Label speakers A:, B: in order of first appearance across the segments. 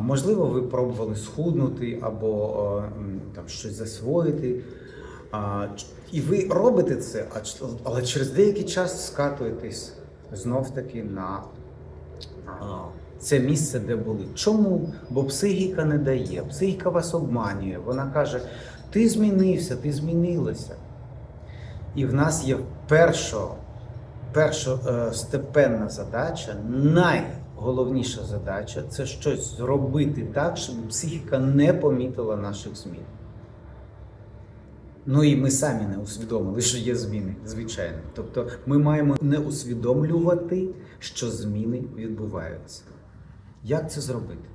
A: Можливо, ви пробували схуднути або там щось засвоїти. І ви робите це, але через деякий час скатуєтесь знов таки на це місце, де були. Чому? Бо психіка не дає, психіка вас обманює. Вона каже: ти змінився, ти змінилася. І в нас є перша е, степенна задача, найголовніша задача це щось зробити так, щоб психіка не помітила наших змін. Ну і ми самі не усвідомили, що є зміни, звичайно. Тобто ми маємо не усвідомлювати, що зміни відбуваються. Як це зробити?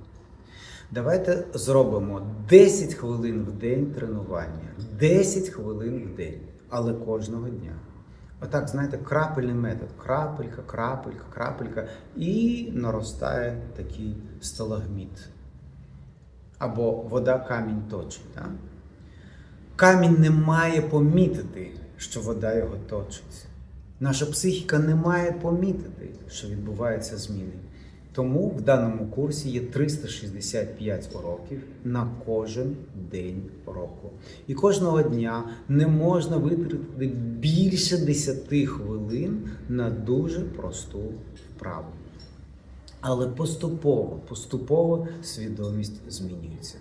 A: Давайте зробимо 10 хвилин в день тренування. 10 хвилин в день, але кожного дня. Отак, знаєте, крапельний метод. Крапелька, крапелька, крапелька. І наростає такий сталагміт. Або вода камінь точить. Да? Камінь не має помітити, що вода його точить. Наша психіка не має помітити, що відбуваються зміни. Тому в даному курсі є 365 уроків на кожен день року. І кожного дня не можна витратити більше 10 хвилин на дуже просту вправу. Але поступово, поступово свідомість змінюється.